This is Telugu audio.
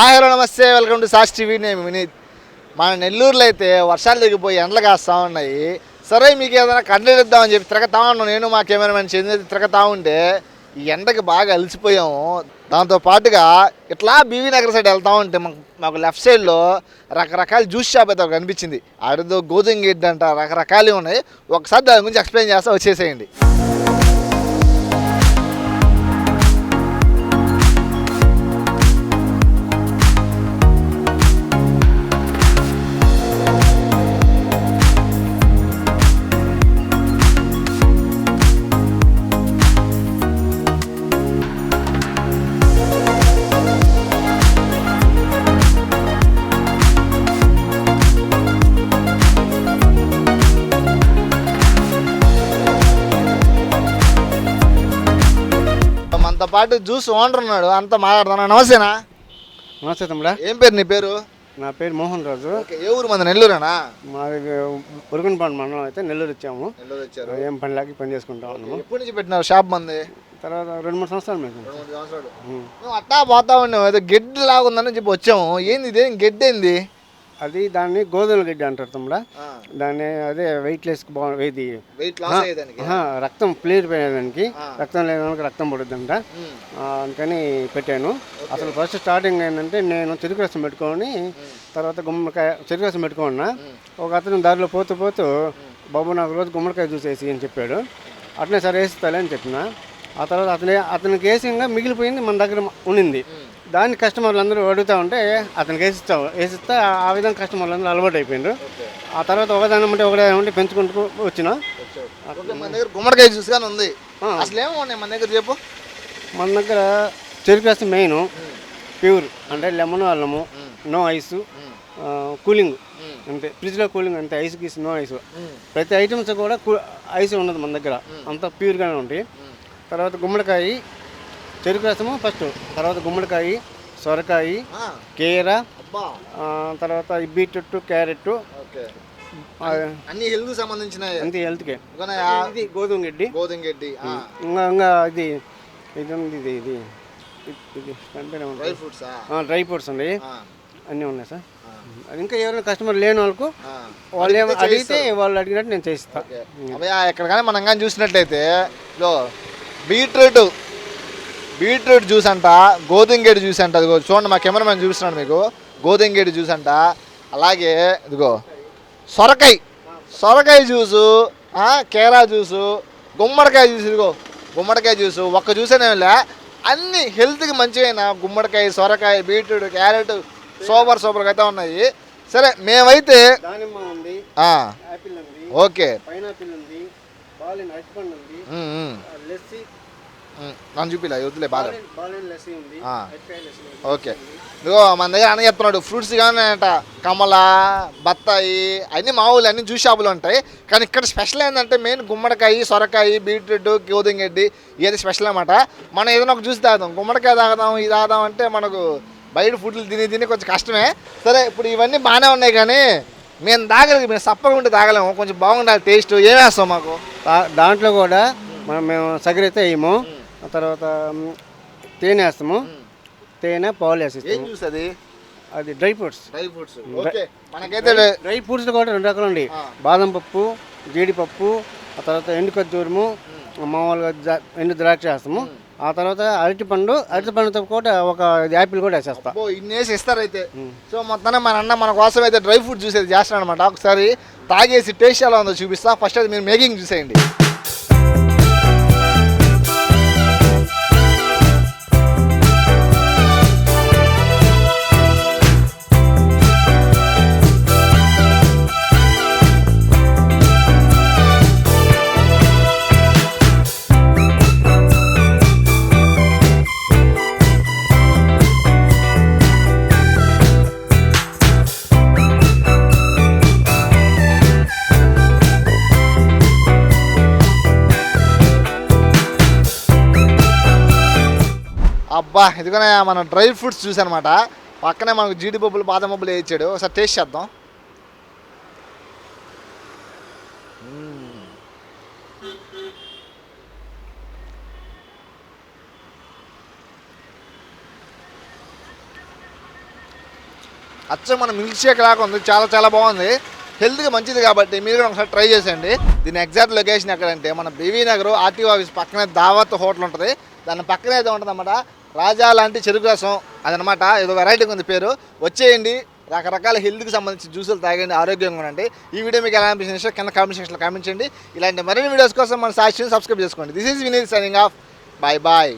హాయ్ హలో నమస్తే వెల్కమ్ టు సాస్ టీవీ. నేను వినీత్. మన నెల్లూరులో అయితే వర్షాలు దిగిపోయి ఎండలు కాస్తా ఉన్నాయి. సరే మీకు ఏదైనా కంటెంట్ ఇద్దామని చెప్పి తిరగతా ఉన్నాను. నేను మా కెమెరామెన్ చెంది తిరగతా ఉంటే ఈ ఎండకి బాగా అలసిపోయాము. దాంతో పాటుగా ఇట్లా బీవీ నగర్ సైడ్ వెళ్తా ఉంటే మాకు లెఫ్ట్ సైడ్లో రకరకాల జ్యూస్ షాప్ అయితే కనిపించింది. ఆడదో గోధుమ గిడ్డ అంట రకరకాలు ఉన్నాయి. ఒకసారి దాని గురించి ఎక్స్ప్లెయిన్ చేస్తా వచ్చేసేయండి. మనతో పాటు జ్యూస్ ఓనర్ ఉన్నాడు అంతా మాట్లాడుతున్నా నమస్తేనా? నమస్తే తమ్ముడా. ఏం పేరు నీ పేరు? నా పేరు మోహన్ రాజు. ఓకే ఏ ఊరు మంది? నెల్లూరేనా? మాది ఉరుగనపాడు మండలం అయితే నెల్లూరు వచ్చాము. నెల్లూరు వచ్చారు. ఏం పని లేక పని చేసుకుంటా ఉన్నాము. ఎప్పటి నుంచి పెట్టినారు షాప్ మంది? తర్వాత రెండు మూడు సంవత్సరాలు మేము రెండు మూడు సంవత్సరాలు. మేము అట్టా పోతా ఉన్నాం ఏదో గడ్డి లాగుందని చెప్పి వచ్చాము. ఏంది ఇదేం గడ్డి ఏంది అది దాన్ని గోధుమ గడ్డి అంటారు తమ్ముడా. దాన్ని అదే వెయిట్ లెస్ బాగుంది ఇది. వెయిట్ లాస్ అయ్యేదానికి. ఆహా, రక్తం క్లియర్ పోయేదానికి. రక్తం లేదానికి రక్తం పడుద్దంట. అందుకని పెట్టాను. అసలు ఫస్ట్ స్టార్టింగ్ ఏంటంటే నేను చెరుకు రసం పెట్టుకొని తర్వాత గుమ్మడికాయ చెరుకు రసం పెట్టుకున్నా. ఒక అతను దారిలో పోతూ పోతూ బాబు నాకు రోజు గుమ్మడికాయ జ్యూస్ వేసి అని చెప్పాడు. అట్లనే సరే వేస్తాలే అని చెప్పిన. ఆ తర్వాత అతనే అతనికి వేసి ఇంకా మిగిలిపోయింది మన దగ్గర ఉండింది దాన్ని కస్టమర్లు అందరూ అడుగుతూ ఉంటే అతనికి వేసిస్తా వేసిస్తే ఆ- విధంగా కస్టమర్లు అందరూ అలవాటు అయిపోయిండ్రు ఆ తర్వాత ఒకదాని ఉంటే ఒకదాని ఉంటే పెంచుకుంటూ వచ్చిన. మన దగ్గర గుమ్మడికాయ జ్యూస్ కానీ ఉంది అసలు ఏమో మన దగ్గర చెప్పు. మన దగ్గర చెరుకు రసం మెయిన్ ప్యూర్ అంటే లెమన్ అల్లము నో ఐస్ కూలింగ్. అంతే ఫ్రిడ్జ్లో కూలింగ్ అంతే ఐస్ గీస్ నో ఐస్. ప్రతి ఐటమ్స్ కూడా ఐస్ ఉండదు మన దగ్గర. అంతా ప్యూర్గానే ఉంటాయి. తర్వాత గుమ్మడికాయ చెరుకు రసము ఫస్ట్. తర్వాత గుమ్మడికాయ సొరకాయ కీర తర్వాత బీట్రూట్ క్యారెట్. ఓకే. అన్ని హెల్త్ సంబంధించిన అంతే హెల్త్కే. ఇది గోధుమ గడ్డి. గోధుమ గడ్డి ఇంకా ఇంకా ఇది ఇది ఉంది ఇది ఇది. డ్రై ఫ్రూట్సా డ్రై ఫ్రూట్స్ ఉన్నాయి అన్నీ ఉన్నాయి సార్. ఇంకా ఎవరైనా కస్టమర్ లేని వాళ్ళకు. వాళ్ళు ఏమో అడిగితే వాళ్ళు అడిగినట్టు నేను అబ్బాయి ఎక్కడ కానీ మనం కానీ చూసినట్లయితే బీట్రూట్ బీట్రూట్ జ్యూస్ అంట గోధుమ గడ్డి జ్యూస్ అంట ఇదిగో చూడండి మా కెమెరామెన్ చూపిస్తున్నాడు మీకు. గోధుమ గడ్డి జ్యూస్ అంట అలాగే ఇదిగో సొరకాయ సొరకాయ జ్యూసు కేరా జ్యూసు గుమ్మడికాయ జ్యూస్ ఇదిగో గుమ్మడికాయ జ్యూసు ఒక్క జ్యూసేనేలే అన్ని హెల్త్కి మంచివైన గుమ్మడికాయ సొరకాయ బీట్రూట్ క్యారెట్ సూపర్ సూపర్గా అయితే ఉన్నాయి. సరే మేమైతే ఓకే. నన్ను చూపిలే వద్దులే బాగా. ఓకే. ఇదిగో మన దగ్గర అన్న చెప్తున్నాడు ఫ్రూట్స్ కానీ అంట కమల బత్తాయి అన్ని మామూలు అన్ని జ్యూస్ షాపులు ఉంటాయి. కానీ ఇక్కడ స్పెషల్ ఏంటంటే మెయిన్ గుమ్మడికాయ సొరకాయ బీట్రూట్ గోధుమ గడ్డి ఏది స్పెషల్ అనమాట మనం ఏదైనా ఒక జ్యూస్ తాగుదాం గుమ్మడికాయ తాగుదాం ఇది తాగుదాం అంటే మనకు బయట ఫుడ్లు తిని తిని కొంచెం కష్టమే. సరే ఇప్పుడు ఇవన్నీ బాగానే ఉన్నాయి కానీ మేము తాగలేదు మేము సప్పగా ఉంటే తాగలేము. కొంచెం బాగుండాలి టేస్ట్ ఏం వేస్తాం మాకు? దాంట్లో కూడా మనం మేము సగరైతే వేయము తర్వాత తేనె వేస్తాము. తేనె పాలు ఏం వేసిస్తాము జ్యూస్ అది? అది dry fruits. Dry fruits. Okay. మనకైతే డ్రై ఫ్రూట్స్ కూడా రెండు రకాలు ఉన్నాయి బాదం పప్పు జీడిపప్పు ఆ తర్వాత ఎండు ఖర్జూరము మామూలుగా జా- ఎండు ద్రాక్ష వేస్తాము. ఆ తర్వాత అరటిపండు అరటిపండుతో కూడా ఒక యాపిల్ కూడా వేసేస్తా. అబ్బో ఇన్ని వేసి ఇస్తారైతే సో మొత్తాన్ని మన అన్న మన కోసం అయితే డ్రై ఫ్రూట్ జ్యూస్ అయితే చేస్తాడు అనమాట ఒకసారి తాగేసి టేస్ట్ ఎలా ఉందో చూపిస్తా. ఫస్ట్ అది మీరు మేకింగ్ చూసేయండి అబ్బా ఇదిగోనే మన డ్రై ఫ్రూట్స్ జ్యూస్ అనమాట పక్కనే మనకు జీడిపప్పులు బాదం పప్పులు వేయించాడు. ఒకసారి టేస్ట్ చేద్దాం. అచ్చం మన మిల్క్ షేక్ లాగా ఉంది. చాలా చాలా బాగుంది. హెల్త్కి మంచిది కాబట్టి మీరు కూడా ఒకసారి ట్రై చేసేయండి. దీని ఎగ్జాక్ట్ లొకేషన్ ఎక్కడంటే మన బీవీ నగర్ ఆర్టీఓ ఆఫీస్ పక్కనే దావత్ హోటల్ ఉంటుంది. దాని పక్కనే అయితే ఉంటుంది అన్నమాట రాజా లాంటి చెరుకు రసం అదనమాట. ఏదో వెరైటీగా ఉంది పేరు. వచ్చేయండి. రకరకాల హెల్త్కి సంబంధించి జ్యూసులు తాగండి ఆరోగ్యంగా ఉండండి. ఈ వీడియో మీకు ఎలా అనిపించింది కింద కామెంట్ సెక్షన్లో కామెంట్ చేయండి. ఇలాంటి మరిన్ని వీడియోస్ కోసం మన సాక్షిని సబ్స్క్రైబ్ చేసుకోండి. This is Vineeth signing off bye bye